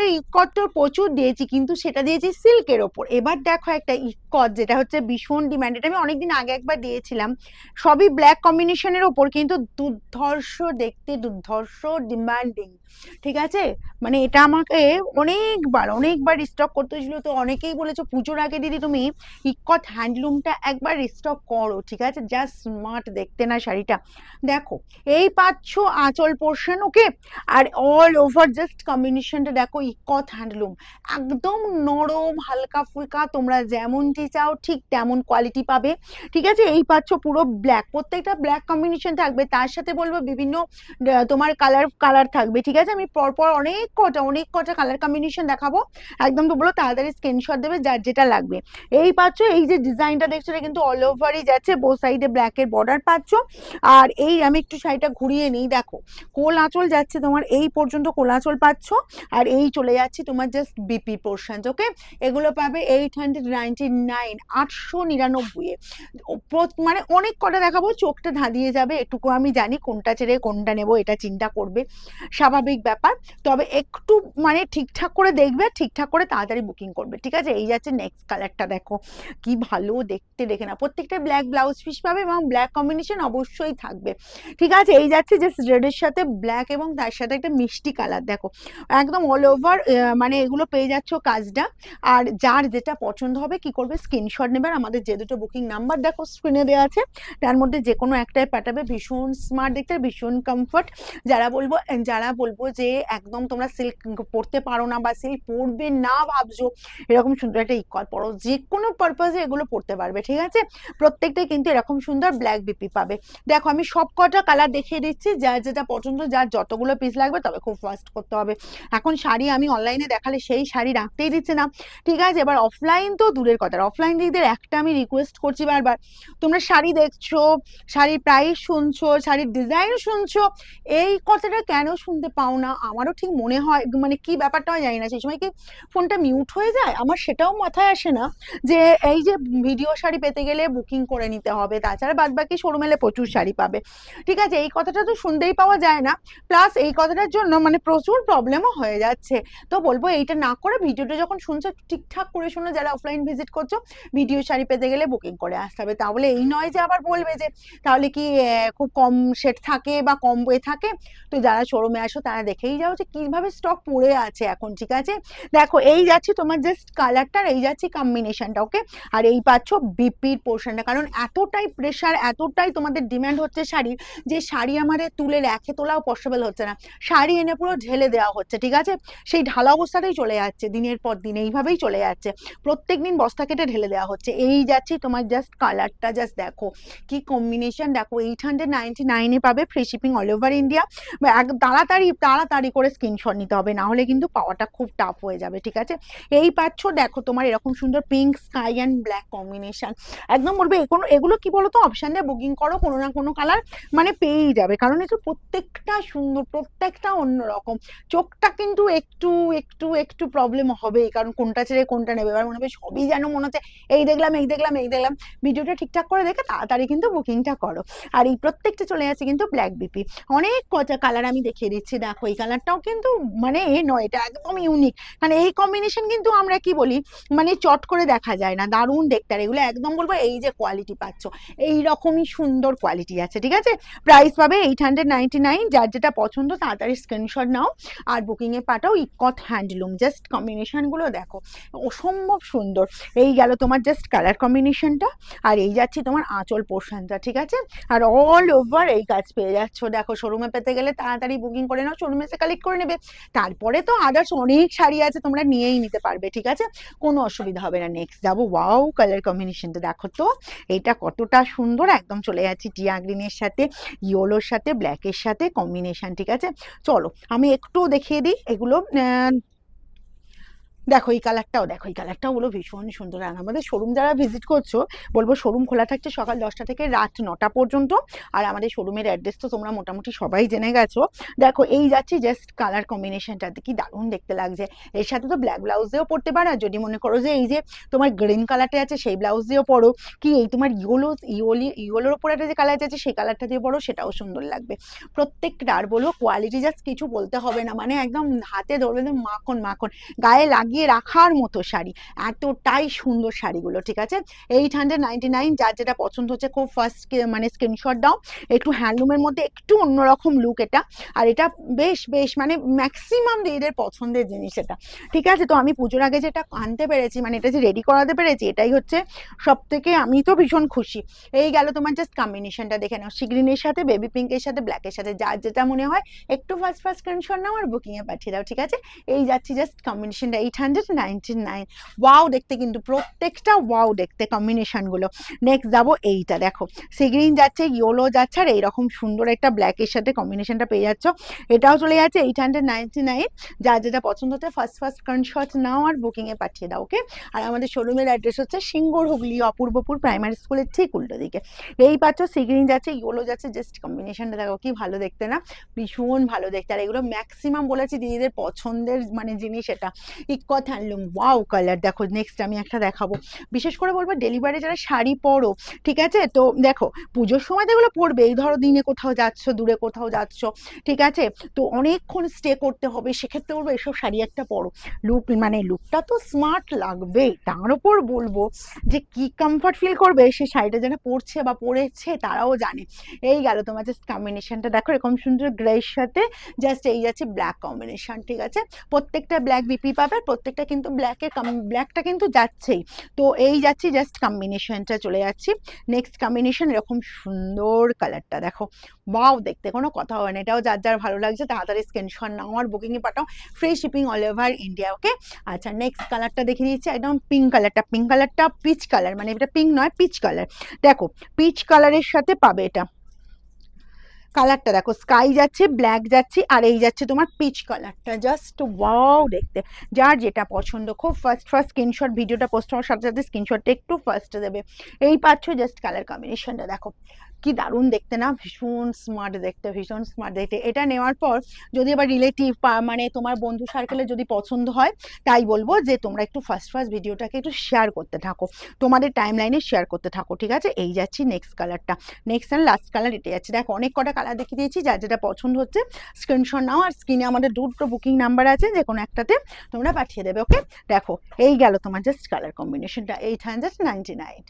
উপরে ইট কট্টর প্রচুর দিয়েছি কিন্তু সেটা দিয়েছি সিল্কের ওপর। এবার দেখো একটা ইকট যেটা হচ্ছে ভীষণ ডিম্যান্ড এটা আমি অনেকদিন আগে একবার দিয়েছিলাম। সবই ব্ল্যাক কম্বিনেশনের ওপর, কিন্তু দুর্ধর্ষ দেখতে, দুর্ধর্ষ ডিমান্ডিং ঠিক আছে? মানে এটা আমাকে অনেকবার অনেকবার স্টক করতে হয়েছিল। তো অনেকেই বলেছ, পুজোর আগে দিদি তুমি ইকট হ্যান্ডলুমটা একবার স্টক করো, ঠিক আছে? জাস্ট স্মার্ট দেখতে না শাড়িটা। দেখো, এই পাচ্ছ আঁচল পোর্শন ওকে আর অল ওভার জাস্ট কম্বিনেশনটা দেখো, ইকট হ্যান্ডলুম একদম নরম হালকা ফুলকা তোমরা যেমনটি চাও ঠিক তেমন কোয়ালিটি পাবে। ঠিক আছে? এই পাচ্ছ পুরো ব্ল্যাক প্রত্যেকটা ব্ল্যাক কম্বিনেশন থাকবে। তার সাথে বলব বিভিন্ন তোমার কালার কালার থাকবে। ঠিক আছে? আমি পরপর অনেক কটা অনেক কটা কালার কম্বিনেশন দেখাবো। একদম তো বলো, তাড়াতাড়ি স্ক্রিনশট দেবে, যার যেটা লাগবে। এই পাচ্ছ, এই যে ডিজাইনটা দেখছ, এটা কিন্তু অল ওভারই যাচ্ছে। বো সাইডে ব্ল্যাকের বর্ডার পাচ্ছ। আর এই আমি একটু শাড়িটা ঘুরিয়ে নিই, দেখো। কোল আঁচল যাচ্ছে তোমার, এই পর্যন্ত কোল আঁচল পাচ্ছ। আর এই চলে যাচ্ছে তোমার জাস্ট বিপি পোর্শন ওকে এগুলো পাবে এইট হান্ড্রেড নাইন আটশো নিরানব্বই মানে অনেক কটা দেখাবো, চোখটা ধাঁধিয়ে যাবে, এটুকু আমি জানি কোনটা ছেড়ে কোনটা নেব, এটা চিন্তা করবে। স্বাভাবিক ব্যাপার। তবে একটু মানে ঠিকঠাক করে দেখবে, ঠিকঠাক করে তাড়াতাড়ি বুকিং করবে, ঠিক আছে? এই যাচ্ছে নেক্সট কালারটা দেখো। কি ভালো দেখতে, দেখে না প্রত্যেকটা ব্ল্যাক ব্লাউজ পিস পাবে এবং ব্ল্যাক কম্বিনেশন অবশ্যই থাকবে। ঠিক আছে? এই যাচ্ছে জাস্ট রেডের সাথে ব্ল্যাক এবং তার সাথে একটা মিষ্টি কালার দেখো। একদম অল ওভার মানে এগুলো পেয়ে যাচ্ছ কাজটা। আর যার যেটা পছন্দ হবে, কি করবে? স্ক্রিনশট নেবে আমাদের যে দুটো বুকিং নাম্বার দেখো স্ক্রিনে দেওয়া আছে। তার মধ্যে যে কোনো একটাই পাঠাবে ভীষণ স্মার্ট দেখতে, ভীষণ কমফর্ট যারা বলব যারা বলব যে একদম তোমরা সিল্ক পরতে পারো না বা সিল্ক পরবে না ভাবছ, এরকম সুন্দর একটা ইকল পরো। যে কোনো পারপাজে এগুলো পরতে পারবে, ঠিক আছে? প্রত্যেকটাই কিন্তু এরকম সুন্দর ব্ল্যাক বিপি পাবে। দেখো, আমি সব কটা কালার দেখিয়ে দিচ্ছি, যার যেটা পছন্দ, যার যতগুলো পিস লাগবে তবে খুব ফাস্ট করতে হবে। এখন শাড়ি আমি অনলাইনে দেখালে সেই শাড়ি রাখতেই দিচ্ছে না। ঠিক আছে? এবার অফলাইন তো দূরের কথা অফলাইন দিদিদের একটা আমি রিকোয়েস্ট করছি বারবার। তোমরা শাড়ি দেখছ, শাড়ির প্রাইস শুনছো, শাড়ির ডিজাইন শুনছো, এই কথাটা কেন শুনতে পাও না? আমারও ঠিক মনে হয় মানে কি ব্যাপারটা হয় জানি না। সেই সময় কি ফোনটা মিউট হয়ে যায়? আমার সেটাও মাথায় আসে না যে এই যে ভিডিও শাড়ি পেতে গেলে বুকিং করে নিতে হবে। তাছাড়া বাদ বাকি শোরুম এলে প্রচুর শাড়ি পাবে। ঠিক আছে, এই কথাটা তো শুনতেই পাওয়া যায় না। প্লাস এই কথাটার জন্য মানে প্রচুর প্রবলেমও হয়ে যাচ্ছে। তো বলব এইটা না করে ভিডিওটা যখন শুনছো ঠিকঠাক করে শোনো যারা অফলাইন ভিজিট করছ ভিডিও শাড়ি পেতে গেলে বুকিং করে আসতে হবে। তাহলে এই নয় যে আবার বলবে যে, তাহলে কি খুব কম সেট থাকে বা কম এ থাকে? তো যারা শোরুমে আসো, তারা দেখেই যাও যে কীভাবে স্টক পড়ে আছে এখন, ঠিক আছে? দেখো, এই যাচ্ছে তোমার জাস্ট কালারটা আর এই যাচ্ছে কম্বিনেশনটা ওকে আর এই পাচ্ছ বিপির পোর্শনটা কারণ এতটাই প্রেশার এতটাই তোমাদের ডিম্যান্ড হচ্ছে শাড়ির, যে শাড়ি আমাদের তুলে রেখে তোলাও পসিবল হচ্ছে না। শাড়ি এনে পুরো ঢেলে দেওয়া হচ্ছে, ঠিক আছে? সেই ঢালা অবস্থাতেই চলে যাচ্ছে, দিনের পর দিন, এইভাবেই চলে যাচ্ছে। প্রত্যেক দিন বস্তা কেটে ঢেলে দেওয়া হচ্ছে। এই যাচ্ছি তোমার জাস্ট কালারটা জাস্ট দেখো। কি কম্বিনেশন দেখো এইট হান্ড্রেড নাইনটি নাইনে পাবে free shipping all over India তাড়াতাড়ি তাড়াতাড়ি করে স্ক্রিনশট নিতে হবে, না হলে কিন্তু পাওয়াটা খুব টাফ হয়ে যাবে, ঠিক আছে? এই পাচ্ছ, দেখো তোমার এরকম সুন্দর pink sky and black combination একদম বলবে এগুলো এগুলো কি বলো তো অপশান দিয়ে বুকিং করো, কোনো না কোনো কালার মানে পেয়েই যাবে। কারণ এটা প্রত্যেকটা সুন্দর, প্রত্যেকটা অন্যরকম। চোখটা কিন্তু একটু একটু একটু প্রবলেম হবেই, কারণ কোনটা ছেড়ে কোনটা নেবে? এবার মনে হবে সবই যেন মনে হচ্ছে, এই দেখলাম এই দেখলাম এই দেখলাম। ভিডিওটা ঠিকঠাক করে দেখে তাড়াতাড়ি কিন্তু বুকিংটা করো। আর এই প্রত্যেকটা চলে যাচ্ছে কিন্তু ব্ল্যাক বিপি অনেক কটা কালার আমি দেখিয়ে দিচ্ছি, দেখো, এই কালারটাও কিন্তু মানে এ নয়, এটা একদম ইউনিক মানে এই কম্বিনেশন কিন্তু আমরা কি বলি মানে চট করে দেখা যায় না, দারুণ দেখতে। আর এগুলো একদম বলব এই যে কোয়ালিটি পাচ্ছ এই রকমই সুন্দর কোয়ালিটি আছে, ঠিক আছে? প্রাইস পাবে এইট হান্ড্রেড নাইনটি নাইন যার যেটা পছন্দ তাড়াতাড়ি স্ক্রিনশট নাও। আর বুকিংয়ে পাঠাও ইকট হ্যান্ডলুম জাস্ট কম্বিনেশনগুলো দেখো, অসম্ভব সুন্দর। এই গেল তোমার জাস্ট কালার কম্বিনেশনটা আর এই যাচ্ছে তোমার আঁচল পোর্শনটা ঠিক আছে? আর অল ওভার এই কাজ পেয়ে যাচ্ছ। দেখো শোরুমে পেতে গেলে তাড়াতাড়ি বুকিং করে নাও শোরুমে এসে কালেক্ট করে নেবে। তারপরে তো আদার্স অনেক শাড়ি আছে, তোমরা নিয়েই নিতে পারবে, ঠিক আছে? কোনো অসুবিধা হবে না। নেক্সট যাব ওয়াও কালার কম্বিনেশনটা দেখো তো। এটা কতটা সুন্দর, একদম চলে যাচ্ছি টিয়া গ্রিনের সাথে ইয়োলোর সাথে ব্ল্যাকের সাথে কম্বিনেশন ঠিক আছে? চলো, আমি একটু দেখিয়ে দিই, এগুলো দেখো, এই কালারটাও দেখো, এই কালারটাও হলো ভীষণ সুন্দর। আর আমাদের শোরুম যারা ভিজিট করছ, বলব শোরুম খোলা থাকছে সকাল দশটা থেকে রাত নটা পর্যন্ত। আর আমাদের শোরুমের অ্যাড্রেস তো তোমরা মোটামুটি সবাই জেনে গেছো। দেখো, এই যাচ্ছে জাস্ট কালার কম্বিনেশনটা কি দারুণ দেখতে লাগছে। এর সাথে তো ব্ল্যাক ব্লাউজ দিয়েও পড়তে পারো। যদি মনে করো যে এই যে তোমার গ্রিন কালারটা আছে, সেই ব্লাউজ দিয়েও পরো কি এই তোমার ইয়োলো ইয়োলি ইয়োলোর ওপর একটা যে কালার আছে, সেই কালারটা দিয়ে পরো সেটাও সুন্দর লাগবে। প্রত্যেকটা আর বলব কোয়ালিটি জাস্ট কিছু বলতে হবে না। মানে একদম হাতে ধরবে মাখন মাখন। গায়ে লাগিয়ে রাখার মতো শাড়ি। এতটাই সুন্দর শাড়িগুলো, ঠিক আছে? এইট হান্ড্রেড নাইনটি নাইন যার যেটা পছন্দ হচ্ছে, খুব ফার্স্ট মানে স্ক্রিনশট দাও। একটু হ্যান্ডলুমের মধ্যে একটু অন্যরকম লুক এটা। আর এটা বেশ বেশ মানে ম্যাক্সিমাম দিদিদের পছন্দের জিনিস এটা। ঠিক আছে? তো আমি পুজোর আগে যেটা আনতে পেরেছি মানে এটা যে রেডি করাতে পেরেছি, এটাই হচ্ছে সব থেকে আমি তো ভীষণ খুশি। এই গেল তোমার জাস্ট কম্বিনেশনটা দেখে নাও। সিগ্রিনের সাথে বেবি পিঙ্কের সাথে ব্ল্যাকের সাথে, যার যেটা মনে হয়, একটু ফার্স্ট ফার্স্ট স্ক্রিনশট নাও আর বুকিংয়ে পাঠিয়ে দাও, ঠিক আছে? এই যাচ্ছি জাস্ট কম্বিনেশনটা eight hundred ninety nine wow দেখতে কিন্তু প্রত্যেকটা ওয়াও দেখতে কম্বিনেশনগুলো নেক্সট যাব এইটা, দেখো। সিগ্রিন যাচ্ছে ইয়োলো যাচ্ছে, আর এইরকম সুন্দর একটা ব্ল্যাকের সাথে কম্বিনেশনটা পেয়ে যাচ্ছ। এটাও চলে যাচ্ছে এইট হান্ড্রেড নাইনটি নাইন যার যেটা পছন্দ হচ্ছে ফার্স্ট ফার্স্ট স্ক্রিনশট নাও আর বুকিংয়ে পাঠিয়ে দাও ওকে আর আমাদের শোরুমের অ্যাড্রেস হচ্ছে সিঙ্গুর হুগলি, অপূর্বপুর প্রাইমারি স্কুলের ঠিক উল্টো দিকে। এই পাচ্ছ সিগ্রিন যাচ্ছে ইয়োলো যাচ্ছে জাস্ট কম্বিনেশনটা দেখো, কি ভালো দেখতে না? ভীষণ ভালো দেখতে। আর এগুলো ম্যাক্সিমাম বলেছি দিদিদের পছন্দের মানে জিনিস এটা। ইকত হ্যান্ডলুম ওয়াও কালার দেখো নেক্সট আমি একটা দেখাবো। বিশেষ করে বলব ডেলিভারি যারা শাড়ি পরো, ঠিক আছে? তো দেখো, পুজোর সময় তো এগুলো পরবে, এই ধরো দিনে কোথাও যাচ্ছ, দূরে কোথাও যাচ্ছ, ঠিক আছে? তো অনেকক্ষণ স্টে করতে হবে, সেক্ষেত্রে বলব, এসব শাড়ি একটা পরো। লুক মানে লুকটা তো স্মার্ট লাগবে, তার উপর বলব যে কি কমফর্ট ফিল করবে, সে শাড়িটা যেন পরছে বা পরেছে, তারাও জানে। এই গেল তোমার জাস্ট কম্বিনেশনটা দেখো, এরকম সুন্দর গ্রের সাথে জাস্ট এই যাচ্ছে ব্ল্যাক কম্বিনেশন ঠিক আছে? প্রত্যেকটা ব্ল্যাক বিপি পাবে প্রত্যেকটা কিন্তু ব্ল্যাকের ব্ল্যাকটা কিন্তু যাচ্ছেই। তো এই যাচ্ছি জাস্ট কম্বিনেশনটা চলে যাচ্ছি। নেক্সট কম্বিনেশন এরকম সুন্দর কালারটা দেখো। বাও দেখতে কোনো কথা হয় না। এটাও যার যার ভালো লাগছে, তাড়াতাড়ি স্ক্রিনশট নাও আর বুকিংয়ে পাঠাও। Free shipping all over India okay আচ্ছা নেক্সট কালারটা দেখে দিচ্ছি। একদম পিঙ্ক কালারটা পিঙ্ক কালারটা পিচ কালার মানে এটা পিঙ্ক নয় পিচ কালার দেখো পিচ কালারের সাথে পাবে এটা। কালারটা দেখো স্কাই যাচ্ছে ব্ল্যাক যাচ্ছে, আর এই যাচ্ছে তোমার পিচ কালারটা জাস্ট ওয়াও দেখতে। যার যেটা পছন্দ, খুব ফার্স্ট ফার্স্ট স্ক্রিনশট ভিডিওটা পোস্ট হওয়ার সাথে সাথে স্ক্রিনশটটা একটু ফার্স্ট দেবে। এই পাচ্ছ জাস্ট কালার কম্বিনেশনটা দেখো। কি দারুণ দেখতে না? ভীষণ স্মার্ট দেখতে, ভীষণ স্মার্ট দেখতে। এটা নেওয়ার পর যদি আবার রিলেটিভ মানে তোমার বন্ধু সার্কেলে যদি পছন্দ হয়, তাই বলব যে তোমরা একটু ফার্স্ট ফার্স্ট ভিডিওটাকে একটু শেয়ার করতে থাকো। তোমাদের টাইম লাইনে শেয়ার করতে থাকো, ঠিক আছে? এই যাচ্ছি নেক্সট কালারটা নেক্সট অ্যান্ড লাস্ট কালার এটা যাচ্ছে দেখো, অনেক কটা কালার দেখিয়ে দিয়েছি, যার যেটা পছন্দ হচ্ছে স্ক্রিনশট নাও। আর স্ক্রিনে আমাদের দুটো বুকিং নাম্বার আছে, যে কোনো একটাতে তোমরা পাঠিয়ে দেবে ওকে দেখো, এই গেল তোমার জাস্ট কালার কম্বিনেশনটা এইট হান্ড্রেড নাইনটি নাইন